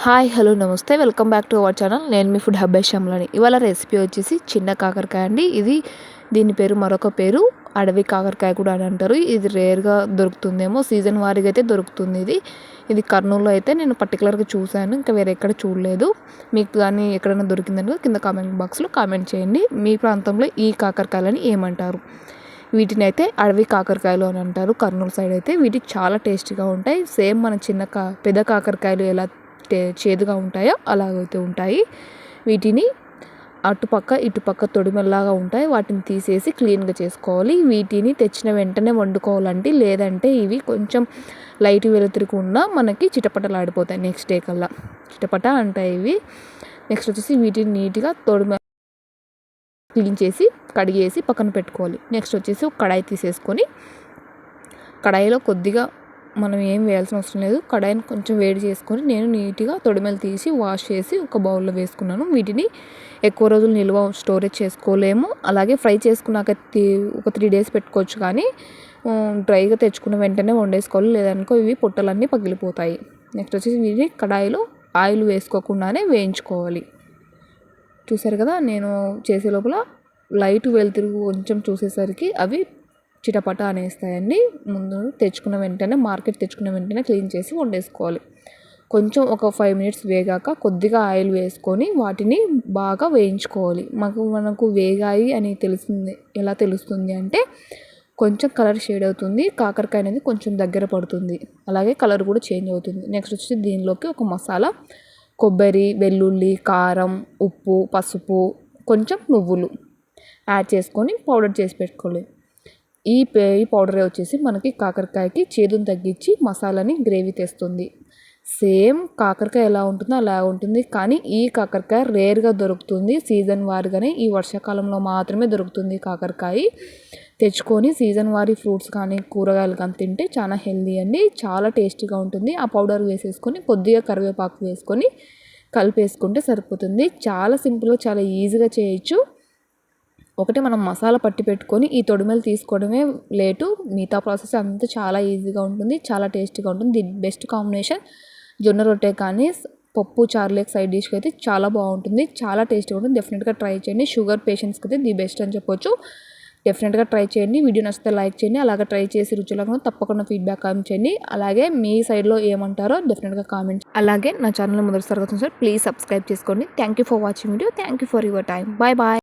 Hi hello నమస్తే. Welcome back to our channel. నేను మీ ఫుడ్ హబ్బై శ్యామ్లని. ఇవాళ రెసిపీ వచ్చేసి చిన్న కాకరకాయ అండి. ఇది దీని పేరు మరొక పేరు. అడవి కాకరకాయ కూడా అని అంటారు. ఇది రేర్గా దొరుకుతుందేమో సీజన్ వారీగా అయితే దొరుకుతుంది ఇది. ఇది కర్నూలులో అయితే నేను పర్టికులర్గా చూశాను. ఇంకా వేరే ఎక్కడ చూడలేదు. మీకు కానీ ఎక్కడైనా దొరికిందని కింద కామెంట్ బాక్స్లో కామెంట్ చేయండి. మీ ప్రాంతంలో ఈ కాకరకాయలని ఏమంటారు? వీటిని అయితే అడవి కాకరకాయలు అని అంటారు. కర్నూలు సైడ్ అయితే వీటికి చాలా టేస్టీగా ఉంటాయి. సేమ్ మన చిన్న కా పెద్ద కాకరకాయలు ఎలా చేదుగా ఉంటాయో అలాగైతే ఉంటాయి. వీటిని అటుపక్క ఇటుపక్క తొడిమల్లాగా ఉంటాయి. వాటిని తీసేసి క్లీన్గా చేసుకోవాలి. వీటిని తెచ్చిన వెంటనే వండుకోవాలండి. లేదంటే ఇవి కొంచెం లైట్ వెలుతురుకున్నా ఉన్న మనకి చిటపటలాడిపోతాయి నెక్స్ట్ డే కల్లా. చిటపట అంటాయి ఇవి. నెక్స్ట్ వచ్చేసి వీటిని నీట్గా తొడిమె క్లీన్ చేసి కడిగేసి పక్కన పెట్టుకోవాలి. నెక్స్ట్ వచ్చేసి ఒక కడాయి తీసేసుకొని కడాయిలో కొద్దిగా మనం ఏం వేయాల్సిన అవసరం లేదు. కడాయిని కొంచెం వేడి చేసుకొని నేను నీట్గా తొడిమెలు తీసి వాష్ చేసి ఒక బౌల్లో వేసుకున్నాను. వీటిని ఎక్కువ రోజులు నిల్వ స్టోరేజ్ చేసుకోలేము. అలాగే ఫ్రై చేసుకున్నాక ఒక త్రీ డేస్ పెట్టుకోవచ్చు కానీ డ్రైగా తెచ్చుకున్న వెంటనే వండేసుకోవాలి. లేదనుకో ఇవి పొట్టలన్నీ పగిలిపోతాయి. నెక్స్ట్ వచ్చేసి వీటిని కడాయిలో ఆయిల్ వేసుకోకుండానే వేయించుకోవాలి. చూసారు కదా నేను చేసే లోపల లైట్ వెళ్తురు కొంచెం చూసేసరికి అవి చిటపట అనేస్తాయండి. ముందు తెచ్చుకున్న వెంటనే మార్కెట్ తెచ్చుకున్న వెంటనే క్లీన్ చేసి వండేసుకోవాలి. కొంచెం ఒక ఫైవ్ మినిట్స్ వేగాక కొద్దిగా ఆయిల్ వేసుకొని వాటిని బాగా వేయించుకోవాలి. మాకు మనకు వేగాయి అని తెలిసింది ఎలా తెలుస్తుంది అంటే కొంచెం కలర్ షేడ్ అవుతుంది కాకరకాయ అనేది కొంచెం దగ్గర పడుతుంది. అలాగే కలర్ కూడా చేంజ్ అవుతుంది. నెక్స్ట్ వచ్చి దీనిలోకి ఒక మసాలా కొబ్బరి వెల్లుల్లి కారం ఉప్పు పసుపు కొంచెం నువ్వులు యాడ్ చేసుకొని పౌడర్ చేసి పెట్టుకోవాలి. ఈ పే ఈ పౌడర్ వచ్చేసి మనకి కాకరకాయకి చేదును తగ్గించి మసాలాని గ్రేవీ తెస్తుంది. సేమ్ కాకరకాయ ఎలా ఉంటుందో అలా ఉంటుంది. కానీ ఈ కాకరకాయ రేర్గా దొరుకుతుంది. సీజన్ వారిగానే ఈ వర్షాకాలంలో మాత్రమే దొరుకుతుంది కాకరకాయ. తెచ్చుకొని సీజన్ వారి ఫ్రూట్స్ కానీ కూరగాయలు కానీ తింటే చాలా హెల్దీ అండి. చాలా టేస్టీగా ఉంటుంది. ఆ పౌడర్ వేసేసుకొని కొద్దిగా కరివేపాకు వేసుకొని కలిపేసుకుంటే సరిపోతుంది. చాలా సింపుల్గా చాలా ఈజీగా చేయొచ్చు. ఒకటి మనం మసాలా పట్టి పెట్టుకొని ఈ తొడిమెలు తీసుకోవడమే లేటు. మిగతా ప్రాసెస్ అంతా చాలా ఈజీగా ఉంటుంది చాలా టేస్టీగా ఉంటుంది. ది బెస్ట్ కాంబినేషన్ జొన్న రొట్టె కానీ పప్పు చార్లేక్ సైడ్ డిష్కి అయితే చాలా బాగుంటుంది చాలా టేస్టీగా ఉంటుంది. డెఫినెట్గా ట్రై చేయండి. షుగర్ పేషెంట్స్కి అయితే ది బెస్ట్ అని చెప్పొచ్చు. డెఫినెట్గా ట్రై చేయండి. వీడియో నచ్చితే లైక్ చేయండి. అలాగే ట్రై చేసి రుచులకు తప్పకుండా ఫీడ్బ్యాక్ కామెంట్ చేయండి. అలాగే మీ సైడ్లో ఏమంటారో డెఫినెట్గా కామెంట్ అలాగే నా ఛానల్ మొదటిసారి సార్ ప్లీజ్ సబ్స్క్రైబ్ చేసుకోండి. Thank you for watching video. Thank you for your time. Bye bye.